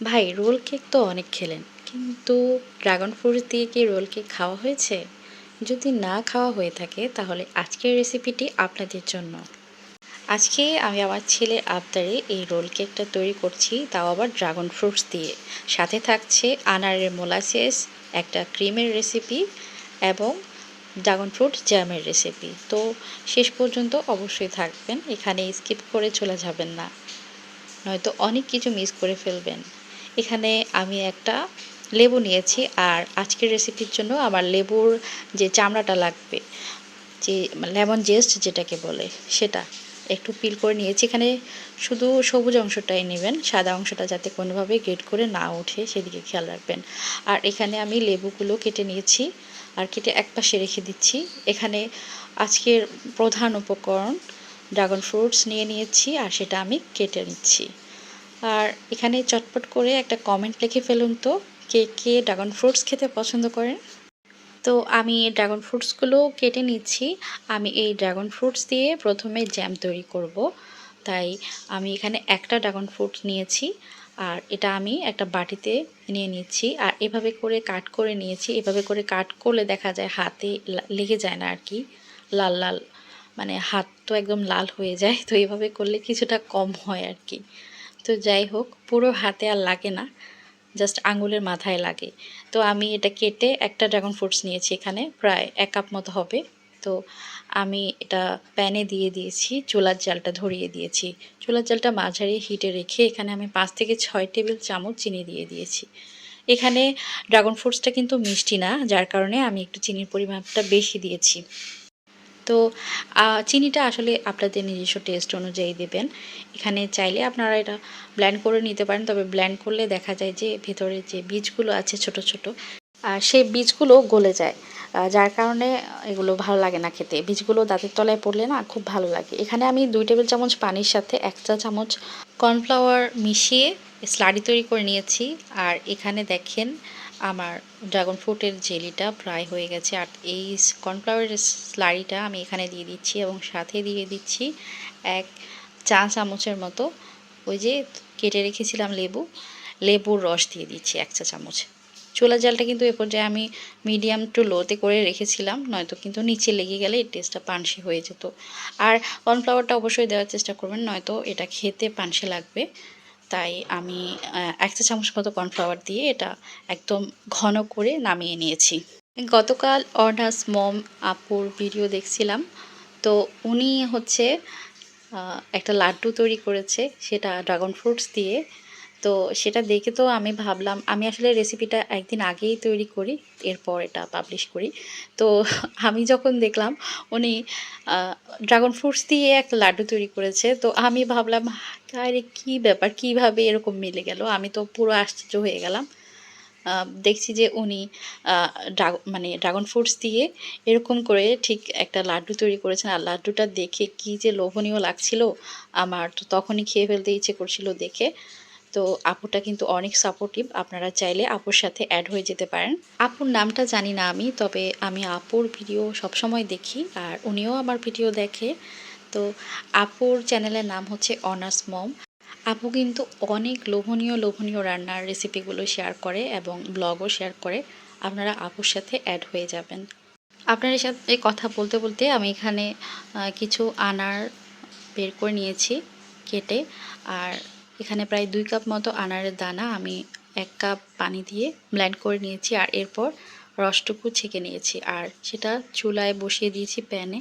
ভাই, roll cake তো অনেক খেলেন, কিন্তু ড্রাগন ফ্রুট দিয়ে কি রোল কেক খাওয়া হয়েছে? যদি না খাওয়া হয়ে থাকে, তাহলে আজকের রেসিপিটি আপনাদের জন্য। আজকে আমি আমার ছেলের আবদারে এই রোল কেকটা তৈরি করছি, তাও আবার ড্রাগন ফ্রুটস দিয়ে। সাথে থাকছে আনারের মোলাসেস একটা ক্রিমের রেসিপি এবং ড্রাগন ফ্রুট জ্যামের রেসিপি। তো শেষ পর্যন্ত অবশ্যই থাকবেন এখানে স্কিপ করে চলে যাবেন না। নয়তো অনেক কিছু মিস করে ফেলবেন। এখানে আমি একটা লেবু নিয়েছি আর আজকের রেসিপির জন্য আমার লেবুর যে চামড়াটা লাগবে, যে লেমন জেস্ট যেটাকে বলে সেটা একটু পিল করে নিয়েছি। এখানে শুধু সবুজ অংশটাই নেবেন, সাদা অংশটা যাতে কোনোভাবে গেট করে না ওঠে, সেদিকে খেয়াল রাখবেন। আর এখানে আমি লেবুগুলো কেটে নিয়েছি আর কেটে এক পাশে রেখে দিচ্ছি। এখানে আজকের প্রধান উপকরণ ড্রাগন ফ্রুটস নিয়ে নিয়েছি আর সেটা আমি কেটে নিচ্ছি। আর এখানে চটপট করে একটা কমেন্ট লিখে ফেলুন তো, কে কে ড্রাগন ফ্রুটস খেতে পছন্দ করেন? তো আমি ড্রাগন ফ্রুটসগুলো কেটে নিচ্ছি। আমি এই ড্রাগন ফ্রুটস দিয়ে প্রথমে জ্যাম তৈরি করব। তাই আমি এখানে একটা ড্রাগন ফ্রুট নিয়েছি আর এটা আমি একটা বাটিতে নিয়ে নিচ্ছি আর এভাবে করে কাট করে নিয়েছি। এভাবে করে কাট করলে দেখা যায় হাতে লেগে যায় না আর কি, লাল লাল মানে হাত তো একদম লাল হয়ে যায়। তো এভাবে করলে কিছুটা কম হয় আর কি। তো যাই হোক, পুরো হাতে আর লাগে না জাস্ট আঙুলের মাথায় লাগে। তো আমি এটা কেটে একটা ড্রাগন ফ্রুটস নিয়েছি এখানে, প্রায় এক কাপ মতো হবে। তো আমি এটা প্যানে দিয়ে দিয়েছি, চুলার জালটা ধরিয়ে দিয়েছি। চুলার জালটা মাঝারি হিটে রেখে এখানে আমি পাঁচ থেকে ছয় টেবিল চামচ চিনি দিয়ে দিয়েছি। এখানে ড্রাগন ফ্রুটসটা কিন্তু মিষ্টি না, যার কারণে আমি একটু চিনির পরিমাণটা বেশি দিয়েছি। তো চিনিটা আসলে আপনাদের নিজস্ব টেস্ট অনুযায়ী দেবেন। এখানে চাইলে আপনারা এটা ব্ল্যান্ড করে নিতে পারেন, তবে ব্ল্যান্ড করলে দেখা যায় যে ভেতরে যে বীজগুলো আছে ছোট ছোট সেই বীজগুলো গলে যায়। যার কারণে এগুলো ভালো লাগে না খেতে। বীজগুলো দাঁতের তলায় পড়লে না খুব ভালো লাগে। এখানে আমি দুই টেবিল চামচ পানির সাথে এক চা চামচ কর্নফ্লাওয়ার মিশিয়ে স্লাডি তৈরি করে নিয়েছি। আর এখানে দেখেন আমার ড্রাগন ফ্রুটের জেলিটা প্রায় হয়ে গেছে। আর এই কর্নফ্লাওয়ারের স্লারিটা আমি এখানে দিয়ে দিচ্ছি এবং সাথে দিয়ে দিচ্ছি এক চা চামচের মতো ওই যে কেটে রেখেছিলাম লেবু। লেবুর রস দিয়ে দিচ্ছি এক চা চামচ। চোলা জালটা কিন্তু এ পর্যায়ে আমি মিডিয়াম টু লোতে করে রেখেছিলাম, নয়তো কিন্তু নিচে লেগে গেলে এই টেস্টটা পানসে হয়ে যেত। আর কর্নফ্লাওয়ারটা অবশ্যই দেওয়ার চেষ্টা করবেন, নয়তো এটা খেতে পানসে লাগবে। তাই আমি এক চা চামচ মতো কর্নফ্লাওয়ার দিয়ে এটা একদম ঘন করে নামিয়ে নিয়েছি। গতকাল অর্ডাস মম আপুর ভিডিও দেখছিলাম। তো উনি হচ্ছে একটা লাড্ডু তৈরি করেছে, সেটা ড্রাগন ফ্রুটস দিয়ে। তো সেটা দেখে তো আমি ভাবলাম, আমি আসলে রেসিপিটা একদিন আগেই তৈরি করি, এরপর এটা পাবলিশ করি। তো আমি যখন দেখলাম উনি ড্রাগন ফ্রুটস দিয়ে একটা লাড্ডু তৈরি করেছে, তো আমি ভাবলাম আরে কী ব্যাপার? কীভাবে এরকম মিলে গেল? আমি তো পুরো আশ্চর্য হয়ে গেলাম। দেখছি যে উনি ড্রাগ মানে ড্রাগন ফ্রুটস দিয়ে এরকম করে ঠিক একটা লাড্ডু তৈরি করেছেন। আর লাড্ডুটা দেখে কি যে লোভনীয় লাগছিল। আমার তো তখনই খেয়ে ফেলতে ইচ্ছে করছিল দেখে। তো আপুটা কিন্তু অনেক সাপোর্টিভ আপনারা চাইলে আপুর সাথে অ্যাড হয়ে যেতে পারেন। আপুর নামটা জানি না আমি, তবে আমি আপুর ভিডিও সবসময় দেখি আর উনিও আমার ভিডিও দেখে। তো আপুর চ্যানেলের নাম হচ্ছে অনার্স মম আপু কিন্তু অনেক লোভনীয় লোভনীয় রান্নার রেসিপিগুলো শেয়ার করে এবং ব্লগও শেয়ার করে। আপনারা আপুর সাথে অ্যাড হয়ে যাবেন। আপনাদের সাথে কথা বলতে বলতে আমি এখানে কিছু আনার বের করে নিয়েছি কেটে। আর এখানে প্রায় দুই কাপ মতো আনারের দানা আমি এক কাপ পানি দিয়ে ব্ল্যান্ড করে নিয়েছি আর এরপর রসটুকু ছেঁকে নিয়েছি আর সেটা চুলায় বসিয়ে দিয়েছি প্যানে।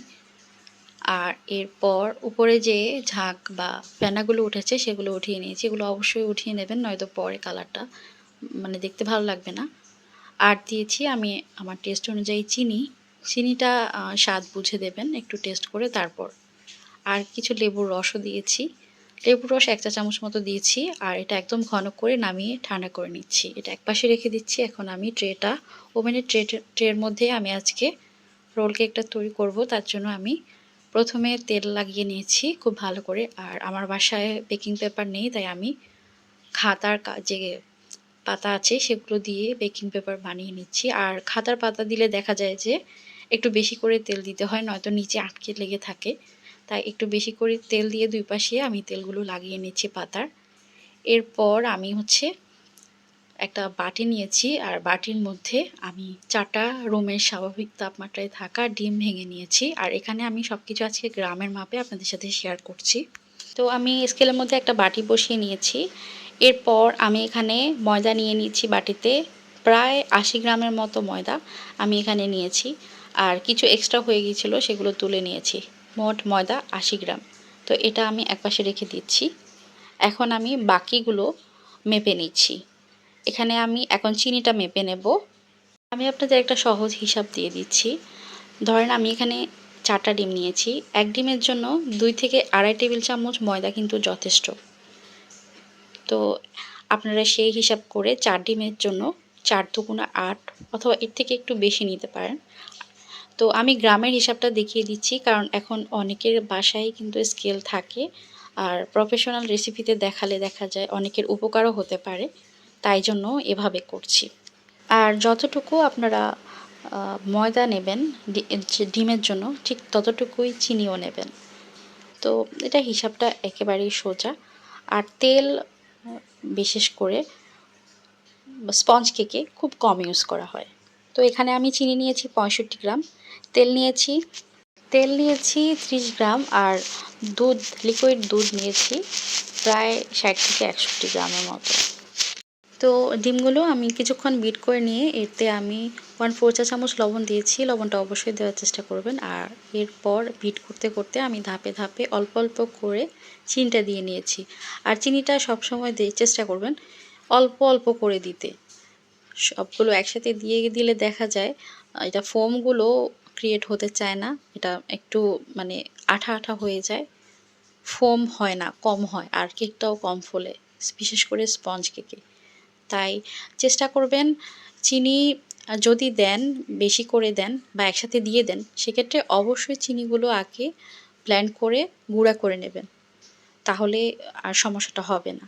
আর এরপর উপরে যে ঝাঁক বা প্যানাগুলো উঠেছে সেগুলো উঠিয়ে নিয়েছি। এগুলো অবশ্যই উঠিয়ে নেবেন, নয়তো পরে কালারটা মানে দেখতে ভালো লাগবে না। আর দিয়েছি আমি আমার টেস্ট অনুযায়ী চিনি। চিনিটা স্বাদ বুঝে দেবেন, একটু টেস্ট করে তারপর। আর কিছু লেবুর রসও দিয়েছি। লেবুর রস এক চা চামচ মতো দিয়েছি, আর এটা একদম ঘন করে নামিয়ে ঠান্ডা করে নিচ্ছি। এটা এক পাশে রেখে দিচ্ছি, এখন আমি ট্রেটা, ওভেনের ট্রে ট্রের মধ্যে আমি আজকে রোল কেকটা তৈরি করব, তার জন্য আমি প্রথমে তেল লাগিয়ে নিয়েছি খুব ভালো করে, আর আমার বাসায় বেকিং পেপার নেই, তাই আমি খাতার যে পাতা আছে সেগুলো দিয়ে বেকিং পেপার বানিয়ে নিচ্ছি। আর খাতার পাতা দিলে দেখা যায় যে একটু বেশি করে তেল দিতে হয়, নয়তো নিচে আটকে লেগে থাকে। তাই একটু বেশি করে তেল দিয়ে দুই পাশে আমি তেলগুলো লাগিয়ে নিচ্ছি পাতার। এরপর আমি হচ্ছে একটা বাটি নিয়েছি আর বাটির মধ্যে আমি চারটা রুমের স্বাভাবিক তাপমাত্রায় থাকা ডিম ভেঙে নিয়েছি আর এখানে আমি সব কিছু আজকে গ্রামের মাপে আপনাদের সাথে শেয়ার করছি। তো আমি স্কেলের মধ্যে একটা বাটি বসিয়ে নিয়েছি। এরপর আমি এখানে ময়দা নিয়ে নিয়েছি বাটিতে। প্রায় আশি গ্রামের মতো ময়দা আমি এখানে নিয়েছি। আর কিছু এক্সট্রা হয়ে গিয়েছিল সেগুলো তুলে নিয়েছি। মোট ময়দা আশি গ্রাম। তো এটা আমি একপাশে রেখে দিচ্ছি। এখন আমি বাকিগুলো মেপে নিচ্ছি। এখানে আমি এখন চিনিটা মেপে নেব। আমি আপনাদের একটা সহজ হিসাব দিয়ে দিচ্ছি। ধরেন আমি এখানে চারটা ডিম নিয়েছি। এক ডিমের জন্য দুই থেকে আড়াই টেবিল চামচ ময়দা কিন্তু যথেষ্ট। তো আপনারা সেই হিসাব করে চার ডিমের জন্য চার দুগুণা আট অথবা এর থেকে একটু বেশি নিতে পারেন। তো আমি গ্রামের হিসাবটা দেখিয়ে দিচ্ছি, কারণ এখন অনেকের বাসায় কিন্তু স্কেল থাকে। আর প্রফেশনাল রেসিপিতে দেখালে দেখা যায় অনেকের উপকারও হতে পারে, তাই জন্য এভাবে করছি। আর যতটুকু আপনারা ময়দা নেবেন ডিমের জন্য, ঠিক ততটুকুই চিনিও নেবেন। তো এটা হিসাবটা একেবারেই সোজা। আর তেল বিশেষ করে স্পঞ্জ কেকে খুব কম ইউজ করা হয়। তো এখানে আমি চিনি নিয়েছি পঁয়ষট্টি গ্রাম, তেল নিয়েছি তেল নিয়েছি ত্রিশ গ্রাম আর দুধ লিকুইড দুধ নিয়েছি প্রায় ষাট থেকে একষট্টি গ্রামের মতো। তো ডিমগুলো আমি কিছুক্ষণ বিট করে নিয়ে এতে আমি ওয়ান ফোর চা চামচ লবণ দিয়েছি, লবণটা অবশ্যই দেওয়ার চেষ্টা করবেন। আর এরপর বিট করতে করতে আমি ধাপে ধাপে অল্প অল্প করে চিনিটা দিয়ে নিয়েছি। আর চিনিটা সবসময় দিয়ে চেষ্টা করবেন অল্প অল্প করে দিতে। সবগুলো একসাথে দিয়ে দিলে দেখা যায় এটা ফোমগুলো ক্রিয়েট হতে চায় না, এটা একটু মানে আঠা আঠা হয়ে যায়। ফোম হয় না, কম হয়, আর কেকটাও কম ফোলে, বিশেষ করে স্পঞ্জ কেকে তাই চেষ্টা করবেন চিনি যদি দেন, বেশি করে দেন বা একসাথে দিয়ে দেন, সেক্ষেত্রে অবশ্যই চিনিগুলো আগে ব্ল্যান্ড করে গুঁড়া করে নেবেন। তাহলে আর সমস্যাটা হবে না।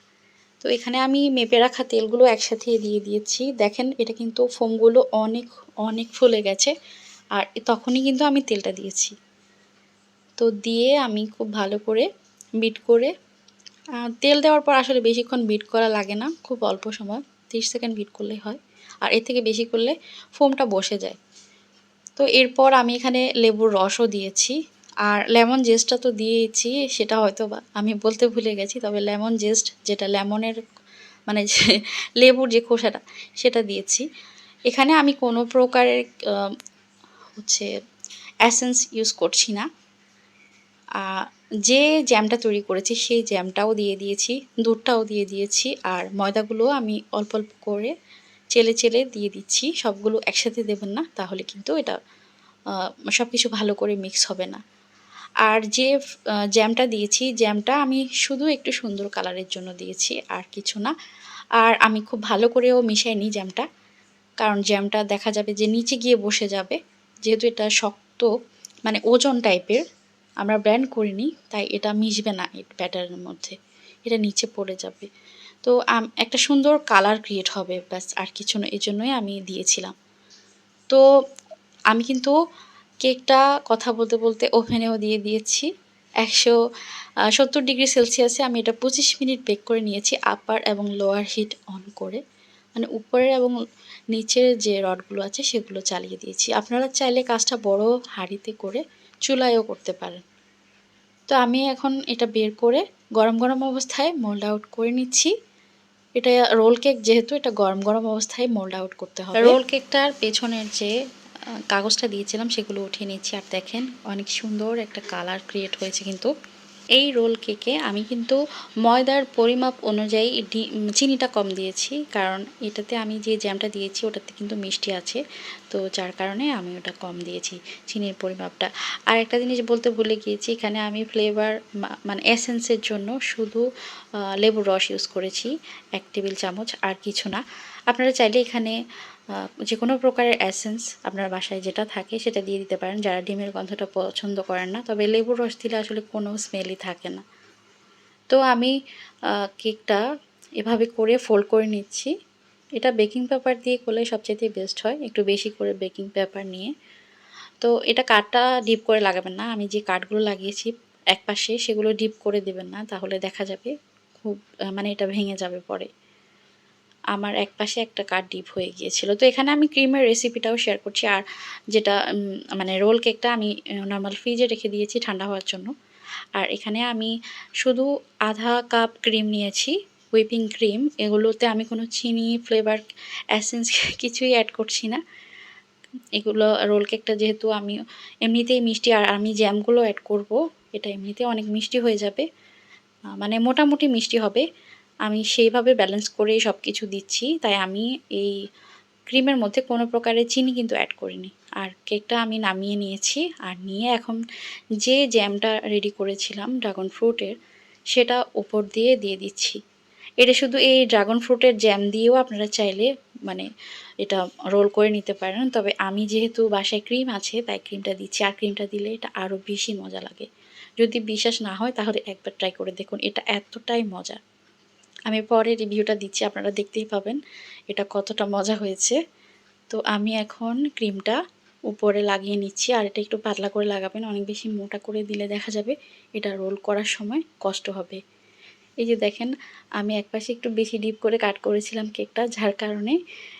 তো এখানে আমি মেপে রাখা তেলগুলো একসাথে দিয়ে দিয়েছি। দেখেন, এটা কিন্তু ফোমগুলো অনেক অনেক ফুলে গেছে। আর তখনই কিন্তু আমি তেলটা দিয়েছি। তো দিয়ে আমি খুব ভালো করে বিট করে তেল দেওয়ার পর আসলে বেশিক্ষণ বিট করা লাগে না, খুব অল্প সময়, তিরিশ সেকেন্ড বিট করলেই হয়। আর এর থেকে বেশি করলে ফোমটা বসে যায়। তো এরপর আমি এখানে লেবুর রসও দিয়েছি। আর লেমন জেস্টটা তো দিয়েছি সেটা হয়তো আমি বলতে ভুলে গেছি, তবে লেমন জেস্ট যেটা লেমনের মানে যে লেবুর যে খোসাটা, সেটা দিয়েছি। এখানে আমি কোনো প্রকারের হচ্ছে অ্যাসেন্স ইউজ করছি না। যে জ্যামটা তৈরি করেছি, সেই জ্যামটাও দিয়ে দিয়েছি, দুধটাও দিয়ে দিয়েছি, আর ময়দাগুলো আমি অল্প অল্প করে চেলে চেলে দিয়ে দিচ্ছি, সবগুলো একসাথে দেবেন না, তাহলে কিন্তু এটা সব কিছু ভালো করে মিক্স হবে না। আর যে জ্যামটা দিয়েছি জ্যামটা আমি শুধু একটু সুন্দর কালারের জন্য দিয়েছি, আর কিছু না। আর আমি খুব ভালো করেও মিশাই নিই জ্যামটা কারণ জ্যামটা দেখা যাবে যে নিচে গিয়ে বসে যাবে। যেহেতু এটা শক্ত মানে ওজন টাইপের আমরা ব্র্যান্ড করিনি, তাই এটা মিশবে না এই ব্যাটারের মধ্যে। এটা নিচে পড়ে যাবে। তো একটা সুন্দর কালার ক্রিয়েট হবে, ব্যাস, আর কিছু না এই জন্যই আমি দিয়েছিলাম। তো, আমি কিন্তু কেকটা কথা বলতে বলতে ওভেনেও দিয়ে দিয়েছি। একশো সত্তর ডিগ্রি সেলসিয়াসে আমি এটা পঁচিশ মিনিট বেক করে নিয়েছি আপার এবং লোয়ার হিট অন করে। মানে উপরের এবং নিচের যে রডগুলো আছে সেগুলো চালিয়ে দিয়েছি। আপনারা চাইলে কাজটা বড় হাঁড়িতে করে চুলায়ও করতে পারেন। তো আমি এখন এটা বের করে গরম গরম অবস্থায় মোল্ড আউট করে নিচ্ছি। এটা রোল কেক যেহেতু এটা গরম গরম অবস্থায় মোল্ড আউট করতে হবে। রোল কেকটার পেছনের যে কাগজটা দিয়েছিলাম, সেগুলো উঠিয়ে নিচ্ছি। আর দেখেন, অনেক সুন্দর একটা কালার ক্রিয়েট হয়েছে কিন্তু। এই রোল কেকে আমি কিন্তু ময়দার পরিমাপ অনুযায়ী চিনিটা কম দিয়েছি। কারণ এটাতে আমি যে জ্যামটা দিয়েছি, ওটাতে কিন্তু মিষ্টি আছে। তো যার কারণে আমি ওটা কম দিয়েছি, চিনির পরিমাপটা। আর একটা জিনিস বলতে ভুলে গিয়েছি, এখানে আমি ফ্লেভার মানে এসেন্সের জন্য শুধু লেবুর রস ইউজ করেছি, এক টেবিল চামচ আর কিছু না। আপনারা চাইলে এখানে যে কোনো প্রকারের অ্যাসেন্স আপনার বাসায় যেটা থাকে সেটা দিয়ে দিতে পারেন। যারা ডিমের গন্ধটা পছন্দ করেন না, তবে লেবুর রস দিলে আসলে কোনো স্মেলই থাকে না। তো আমি কেকটা এভাবে করে ফোল্ড করে নিচ্ছি। এটা বেকিং পেপার দিয়ে করলে সবচেয়ে বেস্ট হয়, একটু বেশি করে বেকিং পেপার নিয়ে। তো এটা কাঠটা ডিপ করে লাগাবেন না, আমি যে কাঠগুলো লাগিয়েছি এক পাশে সেগুলো ডিপ করে দেবেন না, তাহলে দেখা যাবে খুব মানে এটা ভেঙে যাবে পরে। আমার এক পাশে একটা কাঠ ডিপ হয়ে গিয়েছিল। তো এখানে আমি ক্রিমের রেসিপিটাও শেয়ার করছি। আর যেটা মানে রোল কেকটা আমি নর্মাল ফ্রিজে রেখে দিয়েছি ঠান্ডা হওয়ার জন্য। আর এখানে আমি শুধু আধা কাপ ক্রিম নিয়েছি হুইপিং ক্রিম এগুলোতে আমি কোনো চিনি ফ্লেভার অ্যাসেন্স কিছুই অ্যাড করছি না। এগুলো রোল কেকটা যেহেতু আমি এমনিতেই মিষ্টি, আর আমি জ্যামগুলো অ্যাড করব, এটা এমনিতে অনেক মিষ্টি হয়ে যাবে। মানে মোটামুটি মিষ্টি হবে। আমি সেইভাবে ব্যালেন্স করেই সব কিছু দিচ্ছি। তাই আমি এই ক্রিমের মধ্যে কোনো প্রকারের চিনি কিন্তু অ্যাড করিনি। আর কেকটা আমি নামিয়ে নিয়েছি। আর নিয়ে এখন যে জ্যামটা রেডি করেছিলাম ড্রাগন ফ্রুটের সেটা ওপর দিয়ে দিয়ে দিচ্ছি। এটা শুধু এই ড্রাগন ফ্রুটের জ্যাম দিয়েও আপনারা চাইলে মানে এটা রোল করে নিতে পারেন। তবে আমি যেহেতু বাসায় ক্রিম আছে, তাই ক্রিমটা দিচ্ছি। আর ক্রিমটা দিলে এটা আরও বেশি মজা লাগে। যদি বিশ্বাস না হয় তাহলে একবার ট্রাই করে দেখুন। এটা এতটাই মজা। আমি পরে রিভিউটা দিচ্ছি, আপনারা দেখতেই পাবেন এটা কতটা মজা হয়েছে। তো আমি এখন ক্রিমটা উপরে লাগিয়ে নিচ্ছি, আর এটা একটু পাতলা করে লাগাবেন, অনেক বেশি মোটা করে দিলে দেখা যাবে এটা রোল করার সময় কষ্ট হবে। এই যে দেখেন, আমি একপাশে একটু বেশি ডিপ করে কাট করেছিলাম কেকটা, যার কারণে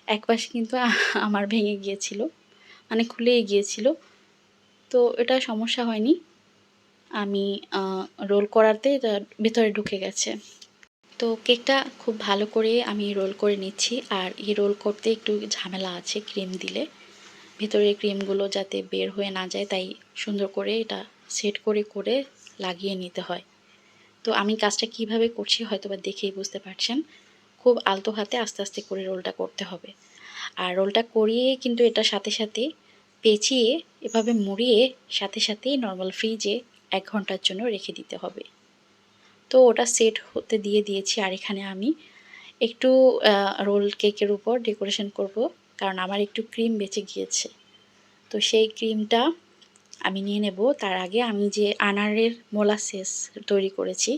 একপাশে কিন্তু আমার ভেঙে গিয়েছিল মানে খুলেই গিয়েছিল। তো এটা সমস্যা হয়নি, আমি রোল করাতে এটা ভেতরে ঢুকে গেছে। তো কেকটা খুব ভালো করে আমি রোল করে নিচ্ছি। আর এই রোল করতে একটু ঝামেলা আছে ক্রিম দিলে। ভেতরের ক্রিমগুলো যাতে বের হয়ে না যায়, তাই সুন্দর করে এটা সেট করে করে লাগিয়ে নিতে হয়। তো আমি কাজটা কীভাবে করছি হয়তো বা দেখেই বুঝতে পারছেন। খুব আলতো হাতে আস্তে আস্তে করে রোলটা করতে হবে। আর রোলটা করিয়ে কিন্তু এটা সাথে সাথে পেঁচিয়ে, এভাবে মুড়িয়ে সাথে সাথেই নর্মাল ফ্রিজে এক ঘণ্টার জন্য রেখে দিতে হবে। তো ওটা সেট হতে দিয়ে দিয়েছি আর এখানে আমি একটু রোল কেকের উপর ডেকোরেশন করব। কারণ আমার একটু ক্রিম বেঁচে গিয়েছে। তো সেই ক্রিমটা আমি নিয়ে নেব। তার আগে আমি যে আনারের মোলাসেস তৈরি করেছি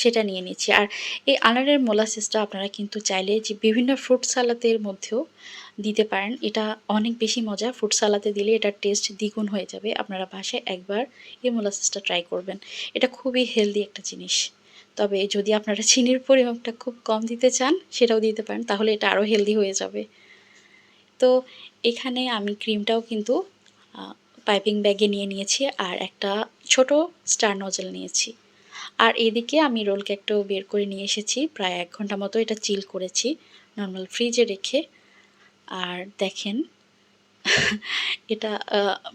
সেটা নিয়ে নিচ্ছি। আর এই আনারের মোলাসেসটা আপনারা কিন্তু চাইলে যে বিভিন্ন ফ্রুট সালাতের মধ্যেও দিতে পারেন। এটা অনেক বেশি মজা। ফ্রুট সালাতে দিলে এটার টেস্ট দ্বিগুণ হয়ে যাবে। আপনারা বাসায় একবার এই মোলাসেসটা ট্রাই করবেন। এটা খুবই হেলদি একটা জিনিস। তবে যদি আপনারা চিনির পরিমাণটা খুব কম দিতে চান, সেটাও দিতে পারেন, তাহলে এটা আরও হেলদি হয়ে যাবে। তো এখানে আমি ক্রিমটাও কিন্তু পাইপিং ব্যাগে নিয়ে নিয়েছি। আর একটা ছোট স্টার নজেল নিয়েছি। আর এদিকে আমি রোল কেকটাও বের করে নিয়ে এসেছি। প্রায় এক ঘণ্টা মতো এটা চিল করেছি, নর্মাল ফ্রিজে রেখে। আর দেখেন, এটা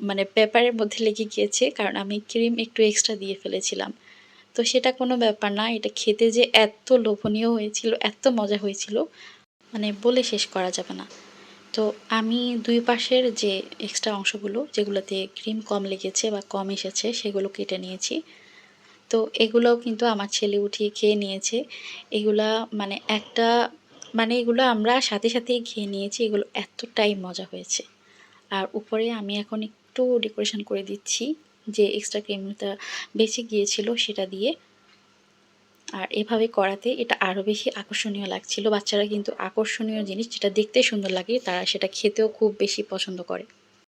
মানে পেপারের মধ্যে লেগে গিয়েছে, কারণ আমি ক্রিম একটু এক্সট্রা দিয়ে ফেলেছিলাম। তো সেটা কোনো ব্যাপার না, এটা খেতে যে এত লোভনীয় হয়েছিল, এত মজা হয়েছিল মানে বলে শেষ করা যাবে না। তো আমি দুই পাশের যে এক্সট্রা অংশগুলো, যেগুলোতে ক্রিম কম লেগেছে বা কম এসেছে, সেগুলো কেটে নিয়েছি। তো এগুলোও কিন্তু আমার ছেলে উঠিয়ে খেয়ে নিয়েছে। এগুলা মানে একটা মানে এগুলো আমরা সাথে সাথেই খেয়ে নিয়েছি, এগুলো এতটাই মজা হয়েছে। আর উপরে আমি এখন একটু ডেকোরেশন করে দিচ্ছি, যে এক্সট্রা ক্রিমটা বেঁচে গিয়েছিল সেটা দিয়ে। আর এভাবে করাতে এটা আরও বেশি আকর্ষণীয় লাগছিল। বাচ্চারা কিন্তু আকর্ষণীয় জিনিস, যেটা দেখতে সুন্দর লাগে, তারা সেটা খেতেও খুব বেশি পছন্দ করে।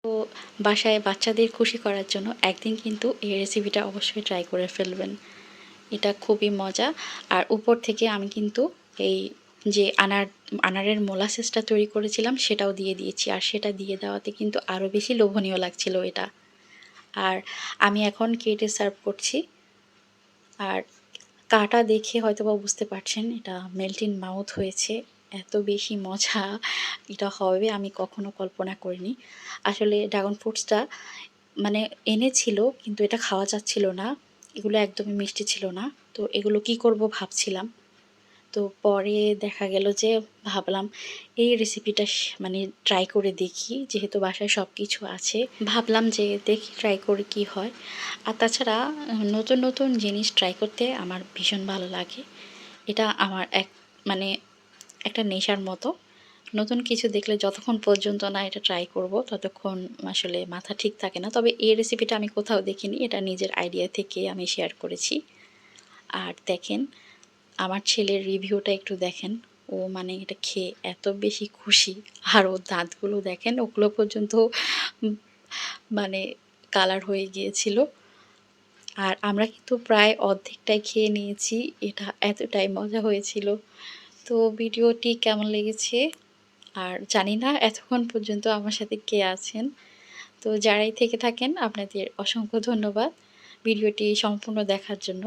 তো বাসায় বাচ্চাদের খুশি করার জন্য একদিন কিন্তু এই রেসিপিটা অবশ্যই ট্রাই করে ফেলবেন। এটা খুবই মজা। আর উপর থেকে আমি কিন্তু এই যে আনার, আনারের মোলাসেসটা তৈরি করেছিলাম, সেটাও দিয়ে দিয়েছি। আর সেটা দিয়ে দেওয়াতে কিন্তু আরও বেশি লোভনীয় লাগছিল এটা। আর আমি এখন কেটে সার্ভ করছি। আর কাটা দেখে হয়তো বা বুঝতে পারছেন, এটা মেল্টিন মাউথ হয়েছে। এত বেশি মজা এটা হবে আমি কখনো কল্পনা করিনি। আসলে ড্রাগন ফ্রুটসটা মানে এনেছিল কিন্তু এটা খাওয়া যাচ্ছিল না, এগুলো একদমই মিষ্টি ছিল না। তো এগুলো কি করব ভাবছিলাম। তো পরে দেখা গেল যে ভাবলাম এই রেসিপিটা মানে ট্রাই করে দেখি, যেহেতু বাসায় সব কিছু আছে। ভাবলাম যে দেখি ট্রাই করে কি হয়। আর তাছাড়া নতুন নতুন জিনিস ট্রাই করতে আমার ভীষণ ভালো লাগে। এটা আমার এক মানে একটা নেশার মতো। নতুন কিছু দেখলে যতক্ষণ পর্যন্ত না এটা ট্রাই করব, ততক্ষণ আসলে মাথা ঠিক থাকে না। তবে এই রেসিপিটা আমি কোথাও দেখিনি, এটা নিজের আইডিয়া থেকে আমি শেয়ার করেছি। আর দেখেন, আমার ছেলের রিভিউটা একটু দেখেন। ও মানে এটা খেয়ে এত বেশি খুশি। আর ও দাঁতগুলো দেখেন, ওগুলো পর্যন্ত মানে কালার হয়ে গিয়েছিল। আর আমরা কিন্তু প্রায় অর্ধেকটাই খেয়ে নিয়েছি। এটা এতটাই মজা হয়েছিল। তো ভিডিওটি কেমন লেগেছে? আর জানি না এতক্ষণ পর্যন্ত আমার সাথে কে আছেন। তো যারাই থেকে থাকেন, আপনাদের অসংখ্য ধন্যবাদ ভিডিওটি সম্পূর্ণ দেখার জন্য।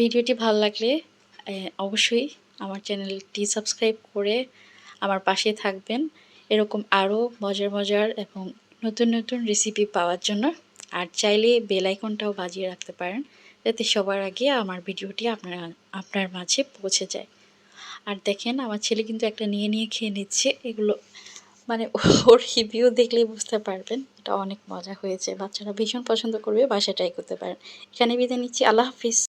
ভিডিওটি ভালো লাগলে অবশ্যই আমার চ্যানেলটি সাবস্ক্রাইব করে আমার পাশে থাকবেন। এরকম আরও মজার মজার এবং নতুন নতুন রেসিপি পাওয়ার জন্য। আর চাইলে বেল আইকনটাও বাজিয়ে রাখতে পারেন, যাতে সবার আগে আমার ভিডিওটি আপনার আপনার মাঝে পৌঁছে যায়। আর দেখেন আমার ছেলে কিন্তু একটা নিয়ে নিয়ে খেয়ে নিচ্ছে। এগুলো মানে ওর রিভিউ দেখলেই বুঝতে পারবেন এটা অনেক মজা হয়েছে। বাচ্চারা ভীষণ পছন্দ করবে, বাসায় ট্রাই করতে পারেন। এখানে বিদায় নিচ্ছি, আল্লাহ হাফিজ।